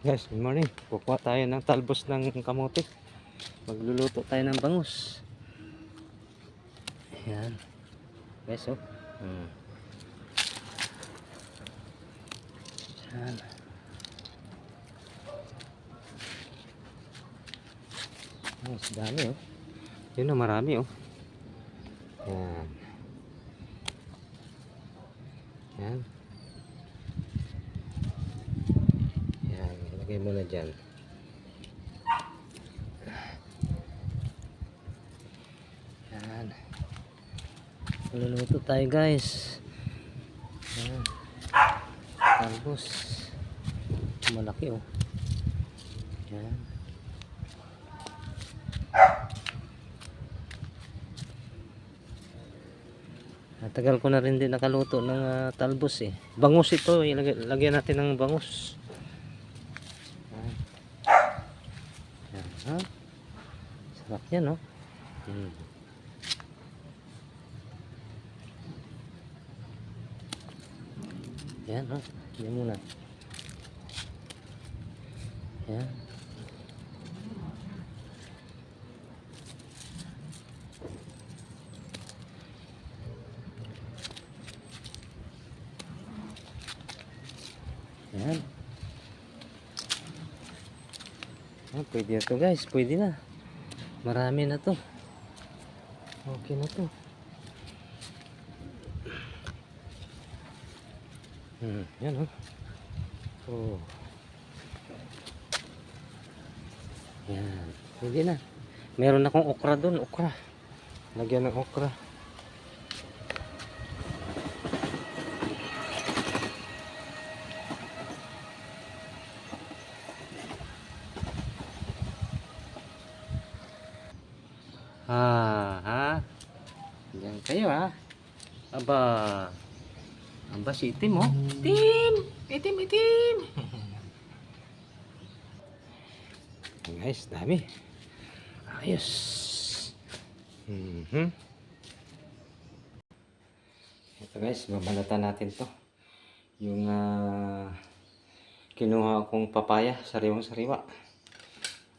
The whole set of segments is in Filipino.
Guys, good morning. Kukuha tayo ng talbos ng kamote. Magluluto tayo ng bangus. Ayan. Guys, oh. Hmm. Ayan. Guys, dami oh. Yun oh, marami oh. Ayan. Ayan. Ayan, ilagay mo na dyan. Ayan. Luluto tayo guys. Ayan. Talbos. Malaki oh. Ayan. Natagal ko na rin din nakaluto ng ah, talbos eh. Bangus ito, ilagay, lagyan natin ng bangus. Ayan. Ha? Sarap yan, no? Hmm. Yan, ha? Yan muna. Yan. Yan. Ah, pwede na to guys, pwede na. Marami na to. Okay na to. Hmm, yan oh. Oh. Yan, pwede na. Meron akong okra doon, okra. Lagyan ng okra. Ah, ha? Yan kayo ha. Aba. Aba si itim oh. Itim! Itim, itim! Guys, dami. Ayos. Mhm. Ito guys, babalatan natin to. Yung ah, kinuha kong papaya, sariwang sariwa.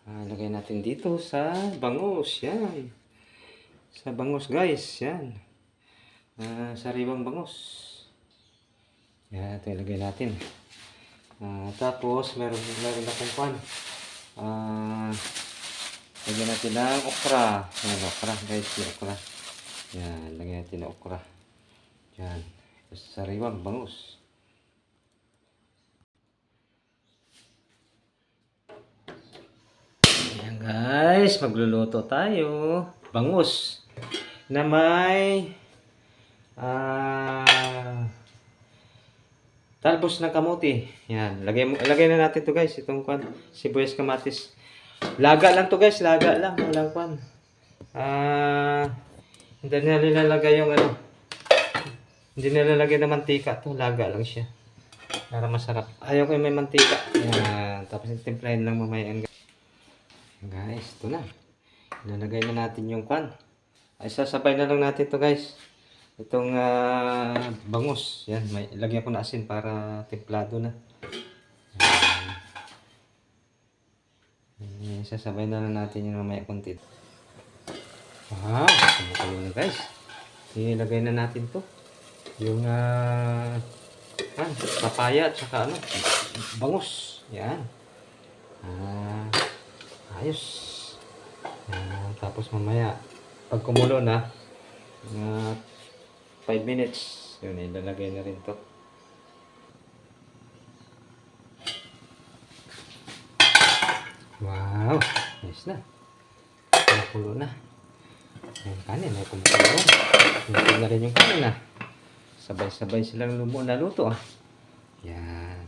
Ah, lagay natin dito sa bangus. Yan. Sa bangus guys. Yan. Ah, sariwang bangus. Yan, ito ilagay natin. Ah, tapos, meron, meron akong pan. Ah, lagyan natin ng okra. Yan, okra guys. Yung okra. Yan, lagyan natin ng okra. Yan. Sariwang bangus. Ayan guys, magluluto tayo. Bangus. Na may ah talbos ng kamuti. Yan, lagay mo lagay na natin to guys, itong kwan, sibuyas kamatis. Laga lang to guys, laga lang, walang kwan. Ah, hindi na nilalagay yung ano. Hindi nilalagay ng mantika to, laga lang siya. Para masarap. Ayaw ko yung may mantika. Yan, tapos timplahin lang mamaya Guys, ito na. Ilalagay na natin yung kwan. Ay, sasabay na lang natin to guys. Itong ah, bangus. Yan, may lagyan ko na asin para templado na. Yan. Sasabay na lang natin yung mamaya konti. Wow, kumukulo na guys. Ilagay na natin to. Yung ah, ah, papaya at saka ano, bangus. Yan. Ah, ayos. Yan. Tapos mamaya, pag kumulo na, mga 5 minutes, yun, ilalagay na rin to. Wow, ayos na. Kumukulo na. Yung kanin ay kumukulo na. Kumukulo na rin yung kanin ah. Sabay-sabay silang lumo na luto ah. Yan.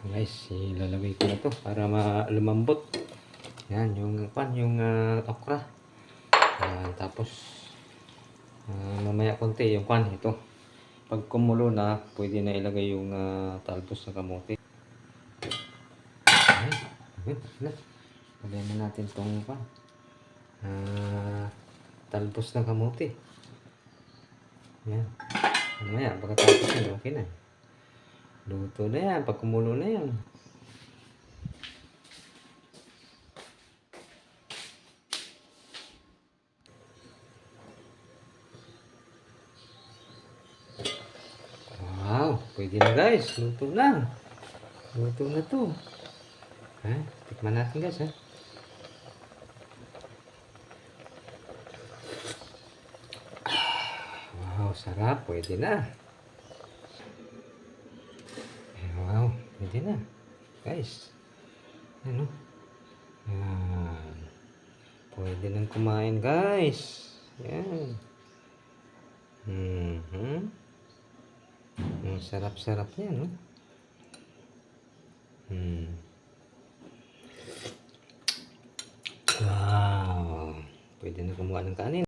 Guys, ilalagay ko na to para ma lumambot. Yan, yung pan, yung ah, okra. Yan, tapos ah, mamaya konti yung pan ito. Pag kumulo na, pwede na ilagay yung ah, talbos ng kamote. Ayan, na. Na natin tong pan. Ah, talbos ng kamote. Yan. Mamaya, pagkatapos yan, okay na. Luto na yan. Pag kumulo na yan. Wow! Pwede na guys. Luto na. Luto na to. Ha? Tikman natin guys ha. Wow, sarap. Pwede na. Pwede na. Guys. Ano? Yan. Pwede nang kumain guys. Yan. Mhm. Ang sarap-sarap niya, no? Hmm. Wow. Pwede na kumuha ng kanin.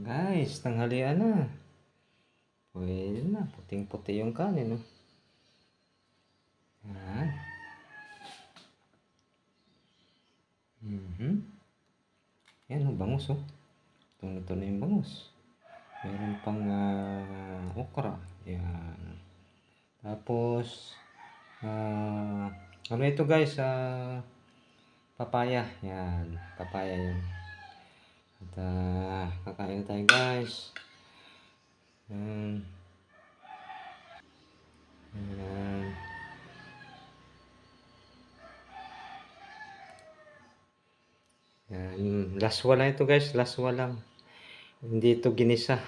Guys, tanghalian na. Na. Puting-puti yung kanin, no? Yan. Mhm. Yan, oh, bangus, oh. Ito na yung bangus. Meron pang ah, okra. Yan. Tapos, ah, ano ito guys? Ah, papaya. Yan. Papaya yun. At ah, kakain tayo guys. Yan. Yan. Yan. Laswa lang ito guys. Laswa lang. Hindi ito ginisa.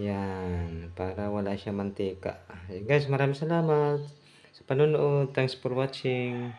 Yan. Para wala siya mantika. Guys, maraming salamat sa panonood. Thanks for watching.